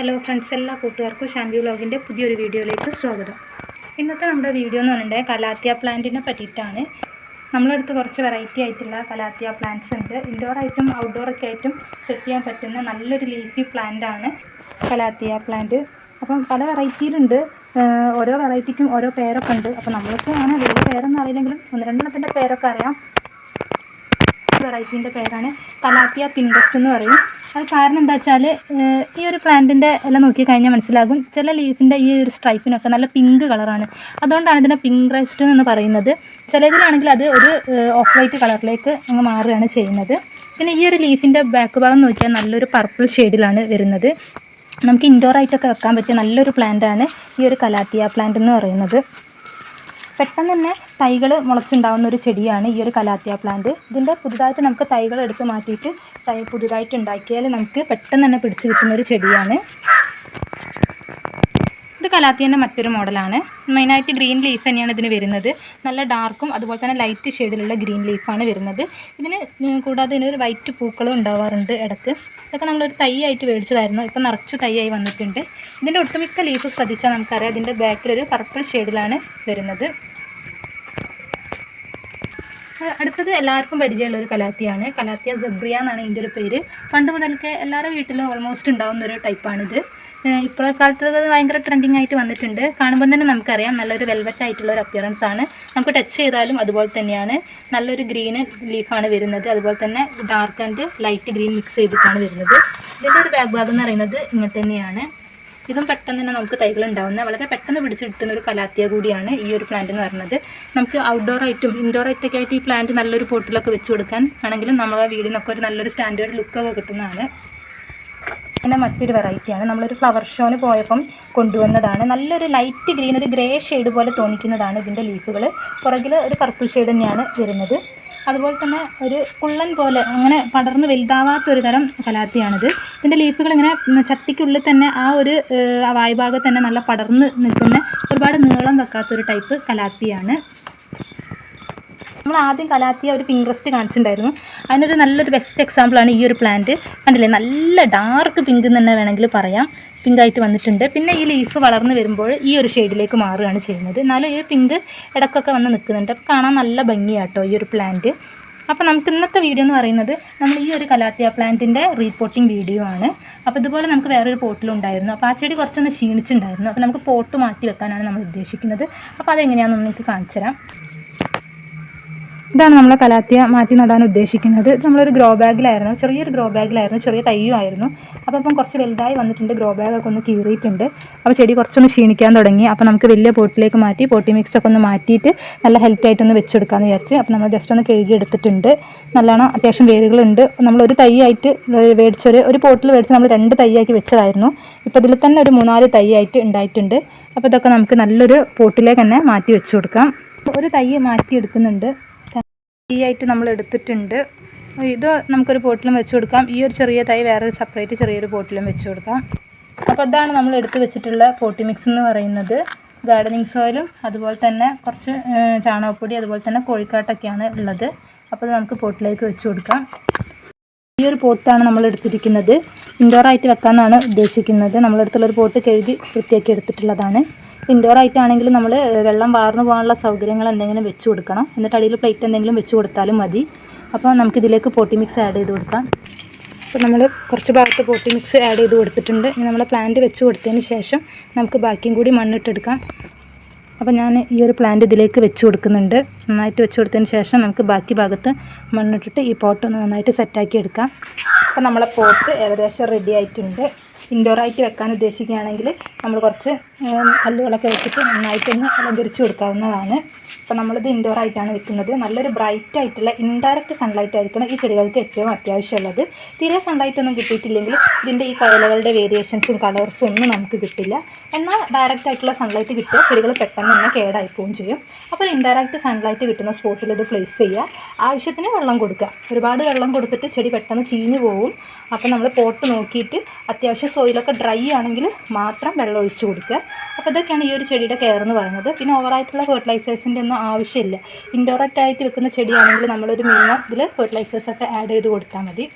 Hello friends എല്ലാ കൂട്ടുകാർക്കും ശാന്തി വ്ലോഗിന്റെ പുതിയൊരു വീഡിയോയിലേക്ക് സ്വാഗതം. ഇന്നത്തെ നമ്മുടെ വീഡിയോ എന്ന് പറഞ്ഞിട്ടുണ്ടെങ്കിൽ കലാത്തിയ പ്ലാന്റിനെ പറ്റിയിട്ടാണ്. നമ്മളടുത്ത് കുറച്ച് വെറൈറ്റി ആയിട്ടുള്ള കലാത്തിയ പ്ലാന്റ്സ് ഉണ്ട്. ഇൻഡോർ ആയിട്ടും ഔട്ട്ഡോർ ഒക്കെ ആയിട്ടും സെറ്റ് ചെയ്യാൻ പറ്റുന്ന നല്ലൊരു ലീഫി ആണ് കലാത്തിയ പ്ലാന്റ് അപ്പം പല വെറൈറ്റിയിലുണ്ട് ഓരോ വെറൈറ്റിക്കും ഓരോ പേരൊക്കെ ഉണ്ട്. അപ്പം നമ്മൾക്ക് അങ്ങനെ വലിയ പേരൊന്നും അറിയില്ലെങ്കിലും ഒന്ന് രണ്ടെണ്ണത്തിന്റെ പേരൊക്കെ അറിയാം. വെറൈറ്റീന്റെ പേരാണ് കലാപ്പിയ പിൻഡസ്റ്റ് എന്ന് പറയും. അത് കാരണം എന്താ വെച്ചാൽ ഈ ഒരു പ്ലാന്റിന്റെ എല്ലാം നോക്കി കഴിഞ്ഞാൽ മനസ്സിലാകും ചില ലീഫിന്റെ ഈ ഒരു സ്ട്രൈപ്പിനൊക്കെ നല്ല പിങ്ക് കളറാണ്. അതുകൊണ്ടാണ് ഇതിനെ പിങ്ക് റെസ്റ്റ് എന്ന് പറയുന്നത്. ചിലതിലാണെങ്കിൽ അത് ഒരു ഓഫ് വൈറ്റ് കളറിലേക്ക് അങ്ങ് മാറുകയാണ് ചെയ്യുന്നത്. പിന്നെ ഈ ഒരു ലീഫിന്റെ ബാക്ക് ഭാഗം നോക്കിയാൽ നല്ലൊരു പർപ്പിൾ ഷെയ്ഡിലാണ് വരുന്നത്. നമുക്ക് ഇൻഡോർ ആയിട്ടൊക്കെ വെക്കാൻ പറ്റിയ നല്ലൊരു പ്ലാന്റാണ് ഈ ഒരു കലാത്തിയ പ്ലാന്റ് എന്ന് പറയുന്നത്. പെട്ടെന്ന് തന്നെ തൈകൾ മുളച്ചുണ്ടാവുന്ന ഒരു ചെടിയാണ് ഈ ഒരു കലാത്തിയ പ്ലാന്റ് ഇതിന്റെ പുതുതായിട്ട് നമുക്ക് തൈകൾ എടുത്ത് മാറ്റിയിട്ട് തൈ പുതുതായിട്ട് ഉണ്ടാക്കിയാൽ നമുക്ക് പെട്ടെന്ന് തന്നെ പിടിച്ചു കിട്ടുന്ന ഒരു ചെടിയാണ്. ഇത് കലാത്തിയന്റെ മറ്റൊരു മോഡലാണ്. മെയിനായിട്ട് ഗ്രീൻ ലീഫ് തന്നെയാണ് ഇതിന് വരുന്നത്. നല്ല ഡാർക്കും അതുപോലെ തന്നെ ലൈറ്റ് ഷെയ്ഡിലുള്ള ഗ്രീൻ ലീഫാണ് വരുന്നത്. ഇതിന് കൂടാതെ ഇതിനൊരു വൈറ്റ് പൂക്കളും ഉണ്ടാവാറുണ്ട് ഇടയ്ക്ക് ഇതൊക്കെ നമ്മളൊരു തൈ ആയിട്ട് മേടിച്ചതായിരുന്നു. ഇപ്പം നിറച്ചു തൈയായി വന്നിട്ടുണ്ട്. ഇതിന്റെ ഒട്ടുമിക്ക ലീഫ് ശ്രദ്ധിച്ചാൽ നമുക്കറിയാം. ഇതിന്റെ ബാക്കിലൊരു പർപ്പിൾ ഷെയ്ഡിലാണ് വരുന്നത്. അടുത്തത് എല്ലാവർക്കും പരിചയമുള്ള ഒരു കലാത്തിയാണ്. കലാത്തിയ ജബ്രിയ എന്നാണ് ഇതിന്റെ ഒരു പേര്. പണ്ട് മുതൽക്കേ എല്ലാവരുടെ വീട്ടിലും ഓൾമോസ്റ്റ് ഉണ്ടാകുന്ന ഒരു ടൈപ്പാണിത് ഇപ്പോഴത്തെ കാലത്ത് ഭയങ്കര ട്രെൻഡിങ് ആയിട്ട് വന്നിട്ടുണ്ട്. കാണുമ്പോൾ തന്നെ നമുക്കറിയാം നല്ലൊരു വെൽവെറ്റ് ആയിട്ടുള്ള ഒരു അപ്പിയറൻസ് ആണ്. നമുക്ക് ടച്ച് ചെയ്താലും അതുപോലെ തന്നെയാണ്. നല്ലൊരു ഗ്രീന് ലീഫാണ് വരുന്നത്. അതുപോലെ തന്നെ dark and light green mix ചെയ്തിട്ടാണ് വരുന്നത്. ഇതിന്റെ ഒരു ബാക്ക് ഭാഗം എന്ന് പറയുന്നത് ഇങ്ങനെ തന്നെയാണ്. ഇതും പെട്ടെന്ന് തന്നെ നമുക്ക് തൈകൾ ഉണ്ടാവുന്ന വളരെ പെട്ടെന്ന് പിടിച്ച് കിട്ടുന്ന ഒരു കലാത്തിയ കൂടിയാണ് ഈ ഒരു പ്ലാന്റ് എന്ന് പറയുന്നത്. നമുക്ക് ഔട്ട്ഡോർ ആയിട്ടും ഇൻഡോർ ആയിട്ടൊക്കെ ആയിട്ട് ഈ പ്ലാന്റ് നല്ലൊരു പോട്ടിലൊക്കെ വെച്ച് കൊടുക്കാൻ ആണെങ്കിലും നമ്മളെ വീടിനൊക്കെ ഒരു നല്ലൊരു സ്റ്റാൻഡേർഡ് ലുക്കൊക്കെ കിട്ടുന്നതാണ്. പിന്നെ മറ്റൊരു വെറൈറ്റിയാണ് നമ്മളൊരു ഫ്ലവർ ഷോന് പോയപ്പം കൊണ്ടുവന്നതാണ്. നല്ലൊരു ലൈറ്റ് ഗ്രീൻ ഒരു ഗ്രേ ഷെയ്ഡ് പോലെ തോന്നിക്കുന്നതാണ് ഇതിന്റെ ലീഫുകൾ പുറകിൽ ഒരു പർപ്പിൾ ഷെയ്ഡ് തന്നെയാണ് വരുന്നത്. അതുപോലെ തന്നെ ഒരു കുള്ളൻ പോലെ അങ്ങനെ പടർന്ന് വലുതാവാത്ത ഒരു തരം കലാത്തിയാണിത്. ഇതിന്റെ ലീഫുകൾ ഇങ്ങനെ ചട്ടിക്കുള്ളിൽ തന്നെ ആ ഒരു വായ്ഭാഗത്ത് തന്നെ നല്ല പടർന്ന് നിൽക്കുന്ന ഒരുപാട് നീളം വെക്കാത്തൊരു ടൈപ്പ് കലാത്തിയാണ്. നമ്മൾ ആദ്യം കലാത്തിയ ഒരു പിങ്ക് റെസ്റ്റ് കാണിച്ചിട്ടുണ്ടായിരുന്നു. അതിനൊരു നല്ലൊരു ബെസ്റ്റ് എക്സാമ്പിളാണ് ഈ ഒരു പ്ലാന്റ് കണ്ടില്ലേ? നല്ല ഡാർക്ക് പിങ്ക് എന്ന് തന്നെ വേണമെങ്കിൽ പറയാം. പിങ്ക് ആയിട്ട് വന്നിട്ടുണ്ട്. പിന്നെ ഈ ലീഫ് വളർന്ന് വരുമ്പോൾ ഈ ഒരു ഷെയ്ഡിലേക്ക് മാറുകയാണ് ചെയ്യുന്നത്. എന്നാലും ഈ പിങ്ക് ഇടക്കൊക്കെ വന്ന് നിൽക്കുന്നുണ്ട്. അപ്പോൾ കാണാൻ നല്ല ഭംഗിയാട്ടോ ഈ ഒരു പ്ലാന്റ് അപ്പോൾ നമുക്ക് ഇന്നത്തെ വീഡിയോ എന്ന് പറയുന്നത് നമ്മൾ ഈ ഒരു കലാത്തിയ പ്ലാന്റിന്റെ റീപോട്ടിംഗ് വീഡിയോ ആണ്. അപ്പോൾ ഇതുപോലെ നമുക്ക് വേറൊരു പോട്ടിലുണ്ടായിരുന്നു അപ്പോൾ ആ ചെടി കുറച്ചൊന്ന് ക്ഷീണിച്ചിട്ടുണ്ടായിരുന്നു. അപ്പോൾ നമുക്ക് പോട്ട് മാറ്റി വെക്കാനാണ് നമ്മൾ ഉദ്ദേശിക്കുന്നത്. അപ്പോൾ അതെങ്ങനെയാണെന്ന് നിങ്ങൾക്ക് കാണിച്ചു തരാം. ഇതാണ് നമ്മളെ കലാത്തിയ മാറ്റി നടാൻ ഉദ്ദേശിക്കുന്നത്. ഇത് നമ്മളൊരു ഗ്രോ ബാഗിലായിരുന്നു. ചെറിയൊരു ഗ്രോ ബാഗിലായിരുന്നു. ചെറിയ തയ്യും ആയിരുന്നു അപ്പോൾ അപ്പം കുറച്ച് വലുതായി വന്നിട്ടുണ്ട്. ഗ്രോ ബാഗൊക്കെ ഒന്ന് കീറിയിട്ടുണ്ട്. അപ്പോൾ ചെടി കുറച്ചൊന്ന് ക്ഷീണിക്കാൻ തുടങ്ങി. അപ്പോൾ നമുക്ക് വലിയ പോട്ടിലേക്ക് മാറ്റി പോട്ടി മിക്സ് ഒക്കെ ഒന്ന് മാറ്റിയിട്ട് നല്ല ഹെൽത്തി ആയിട്ടൊന്ന് വെച്ചെടുക്കാമെന്ന് വിചാരിച്ച്. അപ്പോൾ നമ്മൾ ജസ്റ്റ് ഒന്ന് കഴുകി എടുത്തിട്ടുണ്ട്. നല്ലോണം അത്യാവശ്യം വേരുകളുണ്ട്. നമ്മൾ ഒരു തൈയായിട്ട് മേടിച്ചൊരു ഒരു പോട്ടിൽ മേടിച്ച് നമ്മൾ രണ്ട് തൈയാക്കി വെച്ചതായിരുന്നു. ഇപ്പോൾ ഇതിൽ തന്നെ ഒരു മൂന്നാൽ തൈയായിട്ട് ഉണ്ടായിട്ടുണ്ട്. അപ്പോൾ ഇതൊക്കെ നമുക്ക് നല്ലൊരു പോട്ടിലേക്ക് തന്നെ മാറ്റി വെച്ച് കൊടുക്കാം. ഒരു തൈ മാറ്റി എടുക്കുന്നുണ്ട് ആയിട്ട് നമ്മൾ എടുത്തിട്ടുണ്ട്. ഇത് നമുക്കൊരു പോട്ടിലും വെച്ച് കൊടുക്കാം. ഈ ഒരു ചെറിയ തൈ വേറൊരു സെപ്പറേറ്റ് ചെറിയൊരു പോട്ടിലും വെച്ച് കൊടുക്കാം. അപ്പോൾ അതാണ് നമ്മൾ എടുത്ത് വെച്ചിട്ടുള്ള പോട്ടി മിക്സ് എന്ന് പറയുന്നത്. ഗാർഡനിങ് സോയിലും അതുപോലെ തന്നെ കുറച്ച് ചാണകപ്പൊടി അതുപോലെ തന്നെ കോഴിക്കാട്ടൊക്കെയാണ് ഉള്ളത്. അപ്പോൾ നമുക്ക് പോട്ടിലേക്ക് വെച്ച് കൊടുക്കാം. ഈ ഒരു പോട്ടാണ് നമ്മൾ എടുത്തിരിക്കുന്നത്. ഇൻഡോർ ആയിട്ട് വെക്കാമെന്നാണ് ഉദ്ദേശിക്കുന്നത്. നമ്മളെടുത്തുള്ളൊരു പോട്ട് കഴുകി വൃത്തിയാക്കി എടുത്തിട്ടുള്ളതാണ്. ഇൻഡോർ ആയിട്ടാണെങ്കിൽ നമ്മൾ വെള്ളം വാർന്നു പോകാനുള്ള സൗകര്യങ്ങൾ എന്തെങ്കിലും വെച്ച് കൊടുക്കണം. എന്നിട്ട് അടിയിൽ പ്ലേറ്റ് എന്തെങ്കിലും വെച്ച് കൊടുത്താലും മതി. അപ്പോൾ നമുക്ക് ഇതിലേക്ക് പോട്ടി മിക്സ് ആഡ് ചെയ്ത് കൊടുക്കാം. അപ്പോൾ നമ്മൾ കുറച്ച് ഭാഗത്ത് പോട്ടി മിക്സ് ആഡ് ചെയ്ത് കൊടുത്തിട്ടുണ്ട്. ഇനി നമ്മൾ പ്ലാന്റ് വെച്ച് കൊടുത്തതിന് ശേഷം നമുക്ക് ബാക്കിയും കൂടി മണ്ണിട്ടെടുക്കാം. അപ്പോൾ ഞാൻ ഈ ഒരു പ്ലാന്റ് ഇതിലേക്ക് വെച്ച് കൊടുക്കുന്നുണ്ട്. നന്നായിട്ട് വെച്ച് കൊടുത്തതിന് ശേഷം നമുക്ക് ബാക്കി ഭാഗത്ത് മണ്ണിട്ടിട്ട് ഈ പോട്ട് ഒന്ന് നന്നായിട്ട് സെറ്റാക്കി എടുക്കാം. അപ്പോൾ നമ്മളെ പോട്ട് ഏകദേശം റെഡി ആയിട്ടുണ്ട്. ഇൻഡോർ ആയിട്ട് വെക്കാൻ ഉദ്ദേശിക്കുകയാണെങ്കിൽ നമ്മൾ കുറച്ച് കല്ലുകളൊക്കെ വെച്ചിട്ട് നന്നായിട്ടൊന്ന് അലങ്കരിച്ച് കൊടുക്കാവുന്നതാണ്. അപ്പോൾ നമ്മളിത് ഇൻഡോർ ആയിട്ടാണ് വെക്കുന്നത്. നല്ലൊരു ബ്രൈറ്റ് ആയിട്ടുള്ള ഇൻഡയറക്റ്റ് സൺലൈറ്റ് ആയിരിക്കണം ഈ ചെടികൾക്ക് ഏറ്റവും അത്യാവശ്യമുള്ളത്. തീരെ സൺലൈറ്റ് ഒന്നും കിട്ടിയിട്ടില്ലെങ്കിൽ ഇതിന്റെ ഈ കലകളുടെ വേരിയേഷൻസും കളേഴ്സും ഒന്നും നമുക്ക് കിട്ടില്ല. എന്നാൽ ഡയറക്റ്റ് ആയിട്ടുള്ള സൺലൈറ്റ് കിട്ടിയാൽ ചെടികൾ പെട്ടെന്ന് തന്നെ കേടായി പോവുകയും ചെയ്യും. അപ്പോൾ ഇൻഡയറക്റ്റ് സൺലൈറ്റ് കിട്ടുന്ന സ്പോട്ടിൽ ഇത് പ്ലേസ് ചെയ്യുക. ആവശ്യത്തിന് വെള്ളം കൊടുക്കുക. ഒരുപാട് വെള്ളം കൊടുത്തിട്ട് ചെടി പെട്ടെന്ന് ചീഞ്ഞു പോവും. അപ്പോൾ നമ്മൾ പോട്ട് നോക്കിയിട്ട് അത്യാവശ്യം സോയിലൊക്കെ ഡ്രൈ ആണെങ്കിൽ മാത്രം ഒഴിച്ച് കൊടുക്കുക. അപ്പോൾ ഇതൊക്കെയാണ് ഈ ഒരു ചെടിയുടെ കെയർ എന്ന് പറയുന്നത്. പിന്നെ ഓവറായിട്ടുള്ള ഫെർട്ടിലൈസേഴ്സിന്റെ ഒന്നും ആവശ്യമില്ല. ഇൻഡോറക്റ്റ് ആയിട്ട് വെക്കുന്ന ചെടിയാണെങ്കിൽ നമ്മളൊരു മിനിമം ഇതിൽ ഫെർട്ടിലൈസേഴ്സൊക്കെ ആഡ് ചെയ്ത് കൊടുത്താൽ മതി.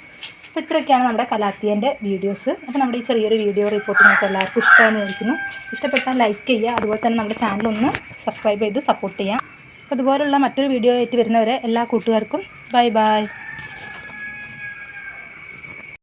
അപ്പോൾ ഇത്രയൊക്കെയാണ് നമ്മുടെ കലാത്തിയന്റെ വീഡിയോസ് അപ്പോൾ നമ്മുടെ ഈ ചെറിയൊരു വീഡിയോ റിപ്പോർട്ട് നിങ്ങൾക്ക് എല്ലാവർക്കും ഇഷ്ടമാണെന്ന് വിചാരിക്കുന്നു. ഇഷ്ടപ്പെട്ടാൽ ലൈക്ക് ചെയ്യുക. അതുപോലെ തന്നെ നമ്മുടെ ചാനൽ ഒന്ന് സബ്സ്ക്രൈബ് ചെയ്ത് സപ്പോർട്ട് ചെയ്യാം അപ്പോൾ അതുപോലുള്ള മറ്റൊരു വീഡിയോ ആയിട്ട് വരുന്നവരെ എല്ലാ കൂട്ടുകാർക്കും ബൈ ബൈ